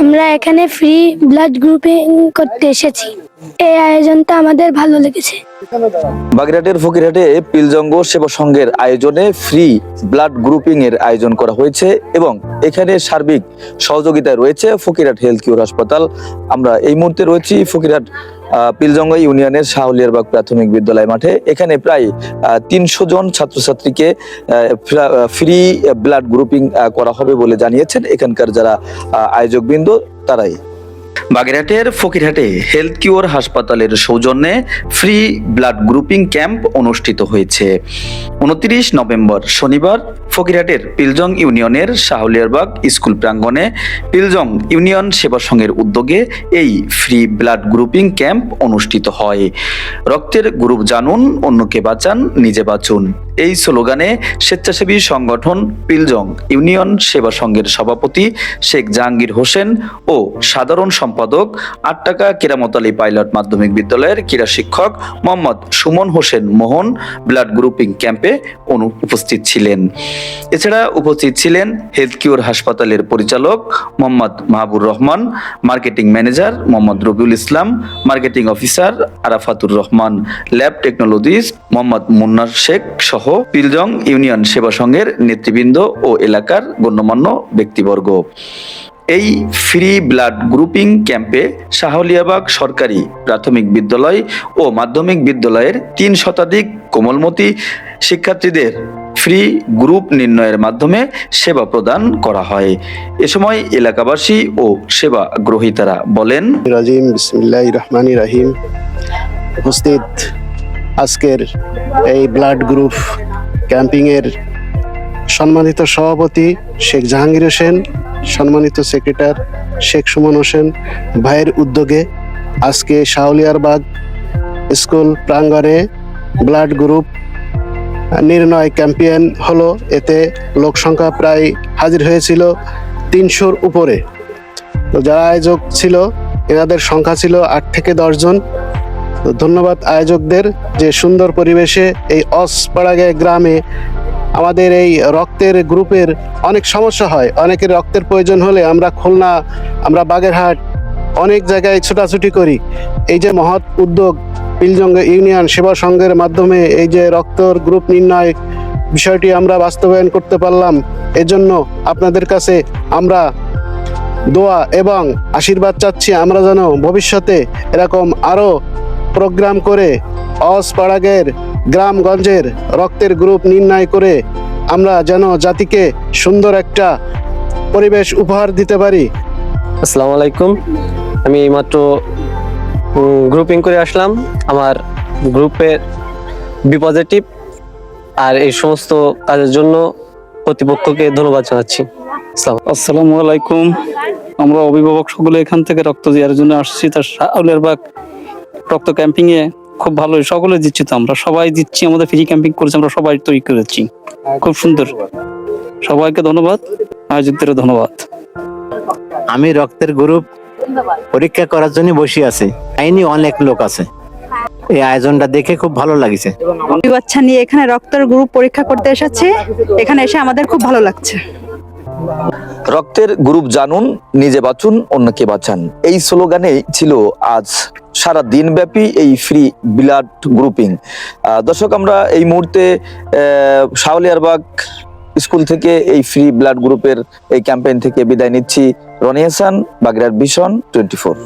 আমরা এখানে free blood grouping করতে এসেছি। এই আয়োজনটা আমাদের ভালো লেগেছে। বাগেরহাটের ফকিরহাটে পিলজঙ্গ সেবা সংঘের আয়োজনে ফ্রি ব্লাড গ্রুপিং এর আয়োজন করা হয়েছে এবং এখানে সার্বিক সহযোগিতায় রয়েছে ফকিরহাট হেলথ কিউর হাসপাতাল আমরা এই মুহূর্তে রয়েছি ফকিরহাট পিলজঙ্গ ইউনিয়নের শাহলিয়ারবাগ প্রাথমিক বিদ্যালয় মাঠে। এখানে প্রায় তিনশো জন ছাত্রছাত্রীকে ফ্রি ব্লাড গ্রুপিং করা হবে বলে জানিয়েছেন এখানকার যারা আয়োজকবৃন্দ, তারাই। বাগেরহাটের ফকিরহাটে হেলথ কিওর হাসপাতালের সৌজন্যে ফ্রি ব্লাড গ্রুপিং ক্যাম্প অনুষ্ঠিত হয়েছে। উনত্রিশ নভেম্বর শনিবার ফকিরহাটের পিলজং ইউনিয়নের শাহলিয়ারবাগ স্কুল প্রাঙ্গণে পিলজং ইউনিয়ন সেবা সংঘের উদ্যোগে এই ফ্রি ব্লাড গ্রুপিং ক্যাম্প অনুষ্ঠিত হয়। রক্তের গ্রুপ জানুন, অন্যকে বাঁচান, নিজে বাঁচুন। এই স্লোগানে স্বেচ্ছাসেবী সংগঠন পিলজং ইউনিয়ন সেবা সংঘের সভাপতি শেখ জাহাঙ্গীর হোসেন ও সাধারণ সম্পাদক আট টাকা কেরামত আলী পাইলট মাধ্যমিক বিদ্যালয়ের ক্রীড়া শিক্ষক মোহাম্মদ সুমন হোসেন মোহন ব্লাড গ্রুপিং ক্যাম্পে উপস্থিত ছিলেন। এছাড়া উপস্থিত ছিলেন হেলথ কিওর হাসপাতালের পরিচালক Mohammad Mahbur Rahman, marketing manager Mohammad Robiul Islam, marketing officer Arafatur Rahman, lab technologist Mohammad Munnar Sheikh সহ পিলজং ইউনিয়ন সেবা সংঘের নেতৃবৃন্দ ও এলাকার গণ্যমান্য ব্যক্তিবর্গ। এই ফ্রি ব্লাড গ্রুপিং ক্যাম্পে শাহলিয়াবাগ সরকারি প্রাথমিক বিদ্যালয় ও মাধ্যমিক বিদ্যালয়ের তিন শতাধিক কোমলমতি শিক্ষার্থীদের ফ্রি গ্রুপ নির্ণয়ের মাধ্যমে সেবা প্রদান করা হয়। এ সময় এলাকাবাসী ও সেবা গ্রহীতারা বলেন, রাজিম বিসমিল্লাহ রহমানি রাহিম। উপস্থিত আজকের এই ব্লাড গ্রুপ ক্যাম্পিংয়ের সম্মানিত সভাপতি শেখ জাহাঙ্গীর হোসেন, সম্মানিত সেক্রেটার শেখ সুমন হোসেন ভাইয়ের উদ্যোগে আজকে শাহলিয়ারবাগ স্কুল প্রাঙ্গণে ব্লাড গ্রুপ নির্ণয় ক্যাম্পিয়ন হলো। এতে লোক সংখ্যা প্রায় হাজির হয়েছিল তিনশোর উপরে। তো যারা আয়োজক ছিল, এনাদের সংখ্যা ছিল আট থেকে দশজন ধন্যবাদ আয়োজকদের যে সুন্দর পরিবেশে এই অসপাড়াগে গ্রামে আমাদের এই রক্তের গ্রুপের অনেক সমস্যা হয়। অনেকের রক্তের প্রয়োজন হলে আমরা খুলনা, আমরা বাগেরহাট অনেক জায়গায় ছোটাছুটি করি। এই যে মহৎ উদ্যোগ পিলজঙ্গ ইউনিয়ন সেবা সংঘের মাধ্যমে এই যে রক্তর গ্রুপ নির্ণয় বিষয়টি আমরা বাস্তবায়ন করতে পারলাম, এজন্য আপনাদের কাছে আমরা দোয়া এবং আশীর্বাদ চাচ্ছি। আমরা যেন ভবিষ্যতে এরকম আরও প্রোগ্রাম করে অস পাড়াগের গ্রামগঞ্জের রক্তের গ্রুপ নির্ণয় করে আমরা যেন জাতিকে সুন্দর একটা পরিবেশ উপহার দিতে পারি। আসসালামু আলাইকুম। আমি এইমাত্র গ্রুপিং করে আসলাম। আমার গ্রুপের বি পজিটিভ আর এই সমস্ত কাজের জন্য কর্তৃপক্ষকে ধন্যবাদ জানাচ্ছি। আসসালামু। আলাইকুম। আমরা অভিভাবক সকলে এখান থেকে রক্ত দেওয়ার জন্য আসছি। তার শাউলের বাগ রক্ত ক্যাম্পিং এ খুব ভালো সকলে দিচ্ছি তো আমরা। সবাই দিচ্ছি আমাদের ফ্রি ক্যাম্পিং করেছি আমরা সবাই তৈরি করেছি। খুব সুন্দর। সবাইকে ধন্যবাদ আয়োজকদের ধন্যবাদ। আমি রক্তের গ্রুপ পরীক্ষা করার জন্য বসে আছি। আইনি অনেক লোক আছে। এই আয়োজনটা দেখে খুব ভালো লাগছে। বাচ্চা নিয়ে এখানে রক্তের গ্রুপ পরীক্ষা করতে এসেছে। এখানে এসে আমাদের খুব ভালো লাগছে। রক্তের গ্রুপ জানুন, নিজে বাঁচুন, অন্যকে বাঁচান। এই স্লোগানে ছিল আজ সারা দিনব্যাপী এই ফ্রি ব্লাড গ্রুপিং দর্শক, আমরা এই মুহূর্তে শাওলিয়ারবাগ স্কুল থেকে এই ফ্রি ব্লাড গ্রুপের এই ক্যাম্পেইন থেকে বিদায় নিচ্ছি। রনি হাসান বাগরার ভিশন টোয়েন্টি ফোর